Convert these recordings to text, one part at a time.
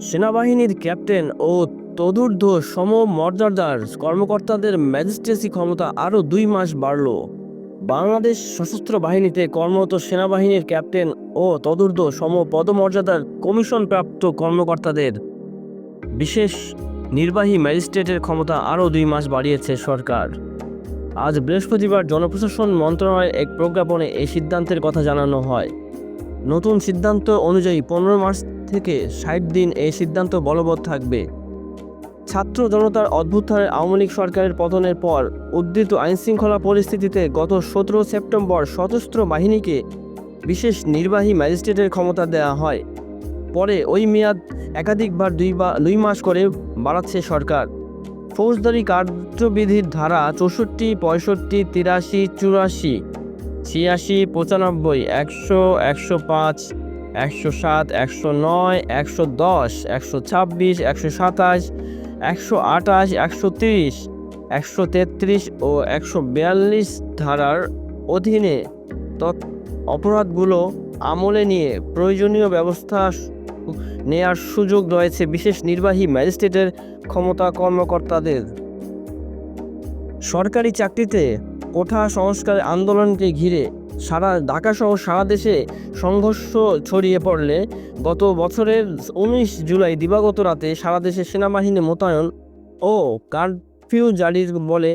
সেনাবাহিনীর ক্যাপ্টেন ও তদূর্ধ্ব সমমর্যাদার কর্মকর্তাদের ম্যাজিস্ট্রেসি ক্ষমতা আরও দুই মাস বাড়ল। বাংলাদেশ সশস্ত্র বাহিনীতে কর্মরত সেনাবাহিনীর ক্যাপ্টেন ও তদূর্ধ্ব সম পদমর্যাদার কমিশনপ্রাপ্ত কর্মকর্তাদের বিশেষ নির্বাহী ম্যাজিস্ট্রেটের ক্ষমতা আরও দুই মাস বাড়িয়েছে সরকার। আজ বৃহস্পতিবার জনপ্রশাসন মন্ত্রণালয়ের এক প্রজ্ঞাপনে এই সিদ্ধান্তের কথা জানানো হয়। নতুন সিদ্ধান্ত অনুযায়ী পনেরো মার্চ থেকে ষাট দিন এই সিদ্ধান্ত বলবৎ থাকবে। ছাত্র জনতার অভ্যুত্থানের আওয়ামী লীগ সরকারের পতনের পর উদ্ধৃত আইনশৃঙ্খলা পরিস্থিতিতে গত সতেরো সেপ্টেম্বর সশস্ত্র বাহিনীকে বিশেষ নির্বাহী ম্যাজিস্ট্রেটের ক্ষমতা দেওয়া হয়। পরে ওই মেয়াদ একাধিকবার দুই বা দুই মাস করে বাড়াচ্ছে সরকার। ফৌজদারি কার্যবিধির ধারা চৌষট্টি, পঁয়ষট্টি, তিরাশি, চুরাশি, ছিয়াশি, পঁচানব্বই, একশো একশো পাঁচ একশো সাত, একশো নয়, একশো দশ, একশো ছাব্বিশ, একশো সাতাশ, একশো আঠাশ, একশো তিরিশ, একশো তেত্রিশ ও একশো বিয়াল্লিশ ধারার অধীনে তৎ অপরাধগুলো আমলে নিয়ে প্রয়োজনীয় ব্যবস্থা নেয়ার সুযোগ রয়েছে বিশেষ নির্বাহী ম্যাজিস্ট্রেটের ক্ষমতা কর্মকর্তাদের। সরকারি চাকরিতে কোঠা সংস্কার আন্দোলনকে ঘিরে সারা ঢাকাসহ সারা দেশে সংঘর্ষ ছড়িয়ে পড়লে গত বছরের উনিশ জুলাই দিবাগত রাতে সারা দেশে সেনাবাহিনী মোতায়েন ও কারফিউ জারির বলে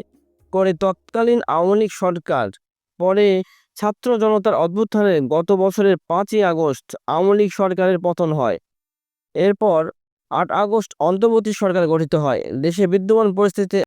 করে তৎকালীন আওয়ামী লীগ সরকার। পরে ছাত্র জনতার অভ্যুত্থানে গত বছরের পাঁচই আগস্ট আওয়ামী লীগ সরকারের পতন হয়। এরপর আট আগস্ট অন্তর্বর্তী সরকার গঠিত হয়। দেশে বিদ্যমান পরিস্থিতিতে